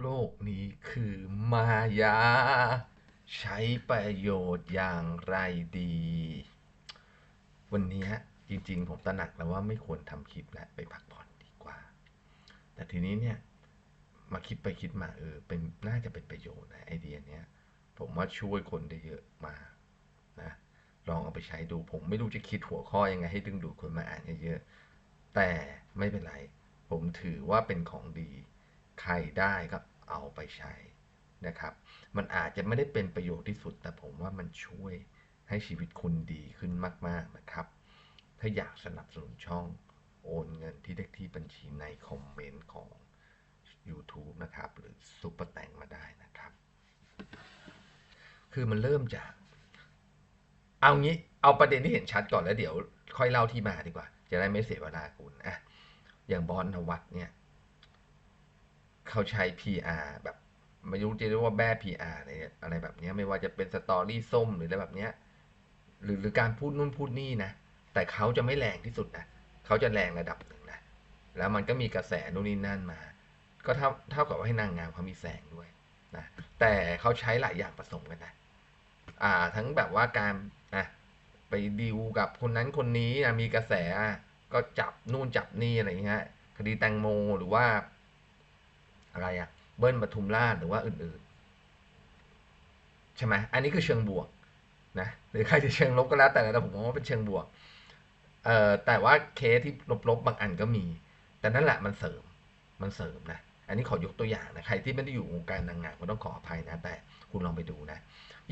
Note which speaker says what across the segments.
Speaker 1: โลกนี้คือมายา ใช้ประโยชน์อย่างไรดี วันนี้จริงๆ ผมตระหนักแล้วว่าไม่ควรทำคลิปแล้วไปพักผ่อนดีกว่า แต่ทีนี้เนี่ย มาคิดไปคิดมาเออเป็นน่าจะเป็นประโยชน์นะไอเดียเนี้ย ผมว่าช่วยคนได้เยอะมากนะลองเอาไปใช้ดูผมไม่รู้จะคิดหัวข้อยังไงให้ดึงดูดคนมาอ่านเยอะๆแต่ไม่เป็นไร ผมถือว่าเป็นของดี ใครได้ก็เอาไปใช้นะครับ มันอาจจะไม่ได้เป็นประโยชน์ที่สุด แต่ผมว่ามันช่วยให้ชีวิตคุณดีขึ้นมาก ๆนะครับ ถ้าอยากสนับสนุนช่องโอนเงินที่เลขที่บัญชีในคอมเมนต์ของ YouTube นะครับ หรือซุปเปอร์แตงมาได้นะครับ คือมันเริ่มจาก เอางี้เอาประเด็นที่เห็นชัดก่อนแล้วเดี๋ยวค่อยเล่าที่มาดีกว่า จะได้ไม่เสียเวลาคุณอะอย่างบอลนวัตเนี่ย เขาใช้ PR แบบไม่รู้จะเรียกว่าแบ้ PR อะไรอะไรแบบนี้ไม่ว่าจะเป็นสตอรี่ส้มหรืออะไรแบบเนี้ยหรือหรือการพูดนู่นพูดนี่นะ แต่เขาจะไม่แรงที่สุดนะเขาจะแรงระดับหนึ่งนะ แล้วมันก็มีกระแสนู่นนี่นั่นมา ก็เท่าเท่ากับว่าให้นางงามเขามีแสงด้วยนะแต่เขาใช้หลายอย่างผสมกันนะอ่าทั้งแบบว่าการนะไปดีลกับคนนั้นคนนี้นะมีกระแสก็จับนู่นจับนี่อะไรอย่างเงี้ยคดีแตงโมหรือว่า อะไรอะเบิ้ลปทุมราชหรือว่าอื่นๆ ใช่ไหมอันนี้คือเชิงบวกนะหรือใครจะเชิงลบก็แล้วแต่แต่ผมมองว่าเป็นเชิงบวกเอ่อแต่ว่าเคสที่ลบๆบางอันก็มี แต่นั่นแหละมันเสริมมันเสริมนะอันนี้ขอยกตัวอย่างนะใครที่ไม่ได้อยู่วงการนางงามก็ต้องขออภัยนะ แต่คุณลองไปดูนะ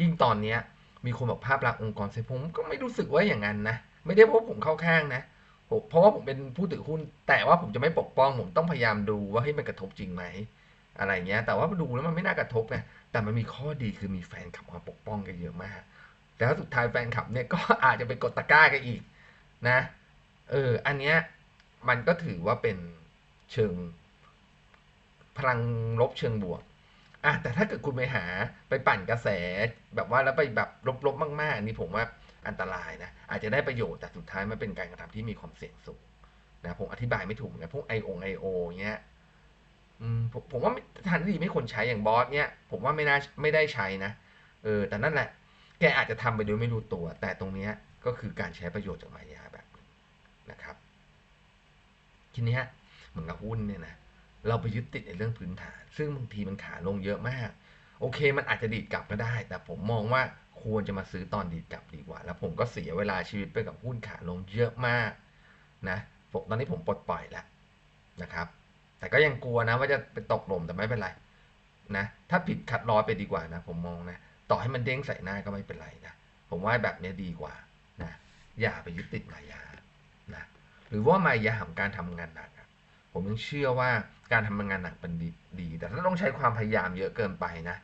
Speaker 1: ยิ่งตอนเนี้ยมีคนบอกภาพลักษณ์องค์กรเสียผมก็ไม่รู้สึกว่าอย่างนั้นนะ ไม่ได้เพราะผมเข้าข้างนะ ผมเพราะว่าผมเป็นผู้ถือหุ้น แต่ว่าผมจะไม่ปกป้อง ผมต้องพยายามดูว่าให้ยมันกระทบจริงไหมอะไรเงี้ย แต่ว่าดูแล้วมันไม่น่ากระทบนะแต่มันมีข้อดีคือมีแฟนคลับมาปกป้องกันเยอะมาก แล้วสุดท้ายแฟนคลับเนี่ยก็อาจจะไปกดตะกร้ากันอีกนะ เออ อันเนี้ยมันก็ถือว่าเป็นเชิงพลังลบเชิงบวกอะแต่ถ้าเกิดคุณไปหาไปปั่นกระแสแบบว่าแล้วไปแบบลบๆมากๆอันนี้ผมว่า อันตรายนะอาจจะได้ประโยชน์แต่สุดท้ายมันเป็นการกระทำที่มีความเสี่ยงสูงนะผมอธิบายไม่ถูกนะพวกไอโอไอโอเงี้ยผมผมว่าทางที่ดีไม่ควรใช้อย่างบอสเนี่ยผมว่าไม่น่าไม่ได้ใช้นะเออแต่นั่นแหละ แกอาจจะทำไปโดยไม่รู้ตัว แต่ตรงเนี้ยก็คือการใช้ประโยชน์จากมายาแบบนะครับ ทีนี้เหมือนกับหุ้นเนี่ยนะเราไปยึดติดในเรื่องพื้นฐาน ซึ่งบางทีมันขาลงเยอะมาก โอเค มันอาจจะดีดกลับก็ได้ แต่ผมมองว่า ควรจะมาซื้อตอนดีกลับดีกว่า แล้วผมก็เสียเวลาชีวิตไปกับหุ้นขาลงเยอะมากนะผมตอนนี้ผมปลดปล่อยแล้วนะครับ แต่ก็ยังกลัวนะว่าจะไปตกหล่มแต่ไม่เป็นไรนะถ้าผิดคัดลอยไปดีกว่านะผมมองนะต่อให้มันเด้งใส่หน้าก็ไม่เป็นไรนะผมว่าแบบนี้ดีกว่านะอย่าไปยึดติดมายานะหรือว่ามายาของการทำงานหนักผมยังเชื่อว่าการทำงานหนักเป็นดีดี แต่ถ้าต้องใช้ความพยายามเยอะเกินไปนะ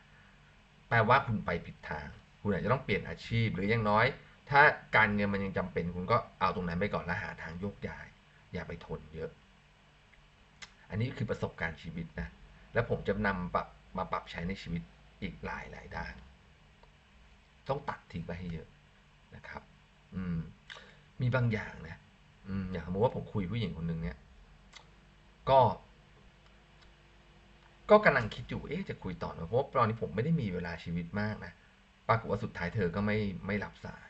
Speaker 1: แปลว่าคุณไปผิดทาง คุณอาจจะต้องเปลี่ยนอาชีพหรืออย่างน้อย ถ้าการเงินมันยังจำเป็น คุณก็เอาตรงนั้นไปก่อนแล้วหาทางโยกย้าย อย่าไปทนเยอะ อันนี้คือประสบการณ์ชีวิตนะ แล้วผมจะนำปรับมาปรับใช้ในชีวิตอีกหลายหลายด้าน ต้องตัดทิ้งไปให้เยอะนะครับ อืม มีบางอย่างนะอืมอย่างสมมติว่าผมคุยผู้หญิงคนหนึ่งเนี่ย ก็ ก็กำลังคิดอยู่ เอ๊ะ จะคุยต่อไหมเพราะตอนนี้ผมไม่ได้มีเวลาชีวิตมากนะ ปรากฏว่าสุดท้ายเธอก็ไม่ไม่รับสาย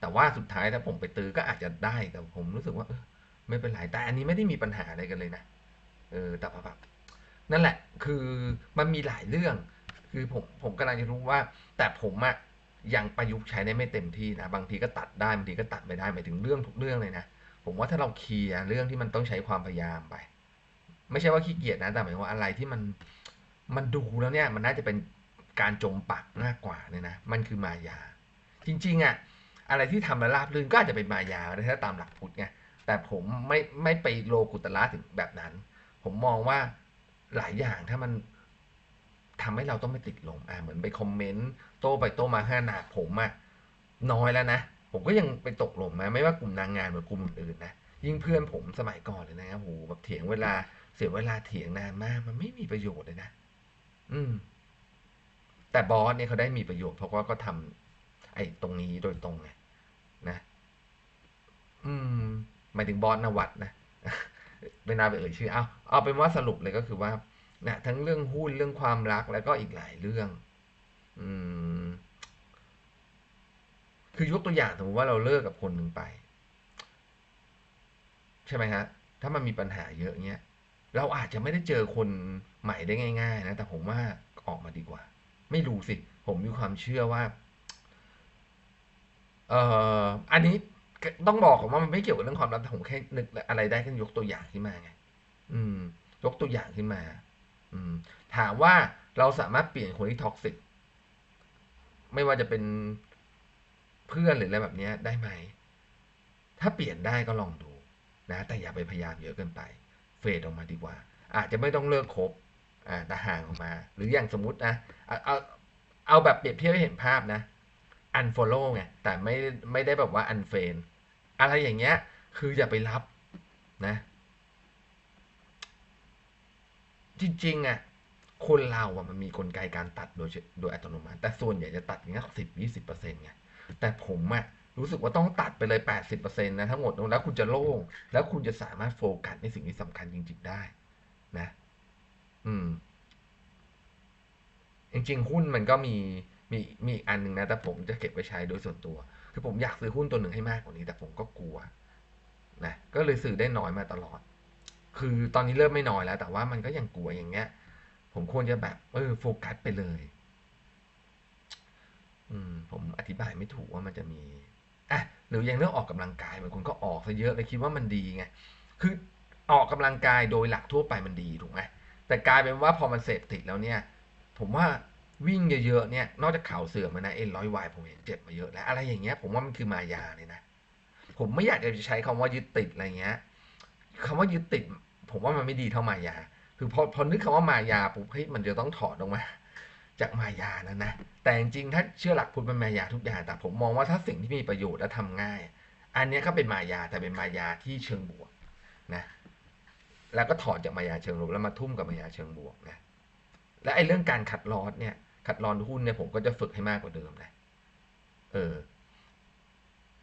Speaker 1: แต่ว่าสุดท้ายถ้าผมไปตื้อก็อาจจะได้แต่ผมรู้สึกว่าเออไม่เป็นไรแต่อันนี้ไม่ได้มีปัญหาอะไรกันเลยนะเออแต่แบบนั่นแหละ คือมันมีหลายเรื่อง คือผมผมกำลังจะรู้ว่า แต่ผมอะยังประยุกต์ใช้ได้ไม่เต็มที่นะบางทีก็ตัดได้บางทีก็ตัดไม่ได้หมายถึงเรื่องทุกเรื่องเลยนะผมว่าถ้าเราเคลียร์เรื่องที่มันต้องใช้ความพยายามไป ไม่ใช่ว่าขี้เกียจนะแต่หมายว่าอะไรที่มันมันดูแล้วเนี่ย มันน่าจะเป็น การจมปักมากกว่าเนี่ยนะมันคือมายา จริงๆอะอะไรที่ทำแล้วราบรื่นก็อาจจะเป็นมายาถ้าตามหลักพุทธไงแต่ผมไม่ไม่ไปโลกุตละถึงแบบนั้น ผมมองว่าหลายอย่างถ้ามันทำให้เราต้องไม่ติดลมอ่าเหมือนไปคอมเมนต์โต้ไปโต้มาห้าหนาผมอะน้อยแล้วนะ ผมก็ยังไปตกลมนะไม่ว่ากลุ่มนางงานหรือกลุ่มอื่นนะยิ่งเพื่อนผมสมัยก่อนเลยนะโอ้โหแบบเถียงเวลาเสียเวลาเถียงนานมาก มันไม่มีประโยชน์เลยนะ อืม แต่บอสเนี่ยเขาได้มีประโยชน์เพราะว่าก็ทำไอ้ตรงนี้โดยตรงไงนะ อืมหมายถึงบอสนวัตนะไม่น่าไปเอ่ยชื่อเอาเอาเป็นว่าสรุปเลยก็คือว่านะทั้งเรื่องหุ้นเรื่องความรักแล้วก็อีกหลายเรื่อง อืม คือยกตัวอย่างสมมติว่าเราเลิกกับคนหนึ่งไป ใช่ไหมฮะ ถ้ามันมีปัญหาเยอะเงี้ยเราอาจจะไม่ได้เจอคนใหม่ได้ง่าย ๆ นะ แต่ผมว่าออกมาดีกว่า ไม่รู้สิ ผมมีความเชื่อว่า เอ่อ อันนี้ต้องบอกก่อนว่ามันไม่เกี่ยวกับเรื่องความรักแต่ผมแค่นึกอะไรได้ก็ยกตัวอย่างขึ้นมาไง อืม ยกตัวอย่างขึ้นมา อืม ถามว่าเราสามารถเปลี่ยนคนที่ท็อกซิกไม่ว่าจะเป็นเพื่อนหรืออะไรแบบนี้ได้ไหม ถ้าเปลี่ยนได้ก็ลองดูนะ แต่อย่าไปพยายามเยอะเกินไป เฟดออกมาดีกว่า อาจจะไม่ต้องเลิกคบ แต่ห่างออกมา หรืออย่างสมมตินะเอาเอาเอาแบบเปรียบเทียบให้เห็นภาพนะ unfollow ไงแต่ไม่ไม่ได้แบบว่า unfriend อะไรอย่างเงี้ย คืออย่าไปรับนะ จริงๆอะคนเราอะมันมีกลไกการตัดโดยโดยอัตโนมัติ แต่ส่วนใหญ่จะตัดอย่างเงี้ยสิบยี่สิบเปอร์เซ็นต์ไงแต่ผมอะรู้สึกว่าต้องตัดไปเลยแปดสิบเปอร์เซ็นต์นะทั้งหมดแล้วคุณจะโล่ง แล้วคุณจะสามารถโฟกัสในสิ่งที่สำคัญจริง ๆ ได้นะ อืม จริงๆ หุ้นมันก็มีมีมีอีกอันหนึ่งนะ แต่ผมจะเก็บไว้ใช้โดยส่วนตัว คือผมอยากซื้อหุ้นตัวหนึ่งให้มากกว่านี้ แต่ผมก็กลัวนะก็เลยซื้อได้น้อยมาตลอด คือตอนนี้เริ่มไม่น้อยแล้ว แต่ว่ามันก็ยังกลัวอย่างเงี้ย ผมควรจะแบบเออโฟกัสไปเลย อืม ผมอธิบายไม่ถูกว่ามันจะมีอะหรืออย่างเรื่องออกกำลังกายบางคนก็ออกซะเยอะเลยคิดว่ามันดีไงคือออกกำลังกายโดยหลักทั่วไปมันดีถูกไหม แต่กลายเป็นว่าพอมันเสพติดแล้วเนี่ย ผมว่าวิ่งเยอะๆเนี่ย นอกจากเข่าเสื่อมนะเอ็นร้อยวายผมเห็นเจ็บมาเยอะแล้ว อะไรอย่างเงี้ยผมว่ามันคือมายาเลยนะ ผมไม่อยากจะใช้คำว่ายึดติดอะไรเงี้ยคำว่ายึดติด ผมว่ามันไม่ดีเท่ามายา คือพอพอนึกคำว่ามายาปุ๊บเฮ้ยมันจะต้องถอดออกมา จากมายานะนะ แต่จริงๆถ้าเชื่อหลักพุทธเป็นมายาทุกอย่าง แต่ผมมองว่าถ้าสิ่งที่มีประโยชน์และทำง่าย อันนี้ก็เป็นมายาแต่เป็นมายาที่เชิงบวกนะ แล้วก็ถอดจากมายาเชิงลบแล้วมาทุ่มกับมายาเชิงบวกนะและไอ้เรื่องการขัดลอดเนี่ย ขัดลอนหุ้นเนี่ยผมก็จะฝึกให้มากกว่าเดิมนะเออ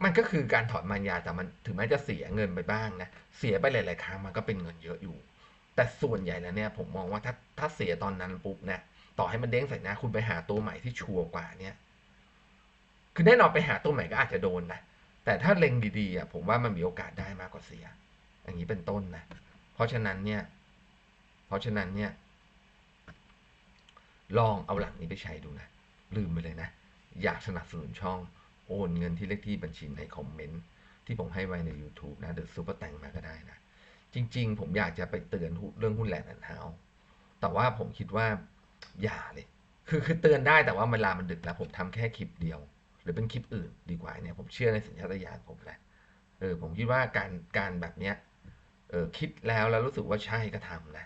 Speaker 1: มันก็คือการถอดมายาแต่มันถึงแม้จะเสียเงินไปบ้างนะเสียไปหลาย ๆ ครั้งมันก็เป็นเงินเยอะอยู่ แต่ส่วนใหญ่แล้วเนี่ย ผมมองว่าถ้าถ้าเสียตอนนั้นปุ๊บเนี่ยต่อให้มันเด้งใส่หน้าคุณไปหาตัวใหม่ที่ชัวร์กว่าเนี่ย คือแน่นอนไปหาตัวใหม่ก็อาจจะโดนนะ แต่ถ้าเล็งดีๆอะผมว่ามันมีโอกาสได้มากกว่าเสีย อย่างนี้เป็นต้นนะ เพราะฉะนั้นเนี่ย เพราะฉะนั้นเนี่ย ลองเอาหลักนี้ไปใช้ดูนะ ลืมไปเลยนะ อยากสนับสนุนช่องโอนเงินที่เลขที่บัญชีในคอมเมนต์ที่ผมให้ไว้ใน YouTube นะเดอะซูเปอร์แตงมาก็ได้นะ จริง ๆ ผมอยากจะไปเตือนเรื่องหุ้นแหลนด์แอนด์เฮาแต่ว่าผมคิดว่าอย่าเลย คือคือเตือนได้แต่ว่าเวลามันดึกแล้ว ผมทำแค่คลิปเดียว หรือเป็นคลิปอื่นดีกว่าเนี่ยผมเชื่อในสัญชาตญาณผมแหละเออผมคิดว่าการการแบบเนี้ย เออคิดแล้วแล้วรู้สึกว่าใช่ก็ทำนะ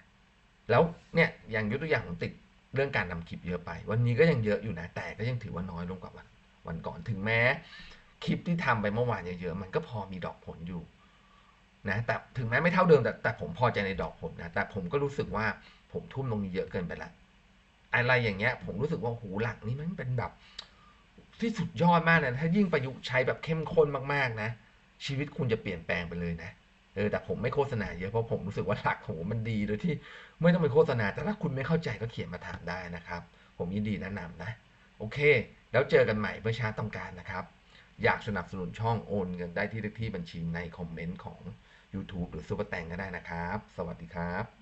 Speaker 1: แล้วเนี่ยอย่างยกตัวอย่างผมติดเรื่องการทำคลิปเยอะไป วันนี้ก็ยังเยอะอยู่นะ แต่ก็ยังถือว่าน้อยลงกว่าวันวันก่อนถึงแม้ คลิปที่ทำไปเมื่อวานเยอะๆมันก็พอมีดอกผลอยู่นะแต่ถึงแม้ไม่เท่าเดิมแต่แต่ผมพอใจในดอกผลนะแต่ผมก็รู้สึกว่าผมทุ่มตรงนี้เยอะเกินไปละอะไรอย่างเงี้ย ผมรู้สึกว่าหูหลักนี้มันเป็นแบบ ที่สุดยอดมากนะถ้ายิ่งประยุกต์ใช้แบบเข้มข้นมากๆนะ ชีวิตคุณจะเปลี่ยนแปลงไปเลยนะ เออแต่ผมไม่โฆษณาเยอะเพราะผมรู้สึกว่าหลักของผมมันดีโดยที่ไม่ต้องไปโฆษณา แต่ถ้าคุณไม่เข้าใจก็เขียนมาถามได้นะครับ ผมยินดีแนะนำนะ โอเค แล้วเจอกันใหม่เมื่อช้าต้องการนะครับ อยากสนับสนุนช่องโอนเงินได้ที่เลขที่บัญชีในคอมเมนต์ของ YouTube หรือซูเปอร์แตงก็ได้นะครับ สวัสดีครับ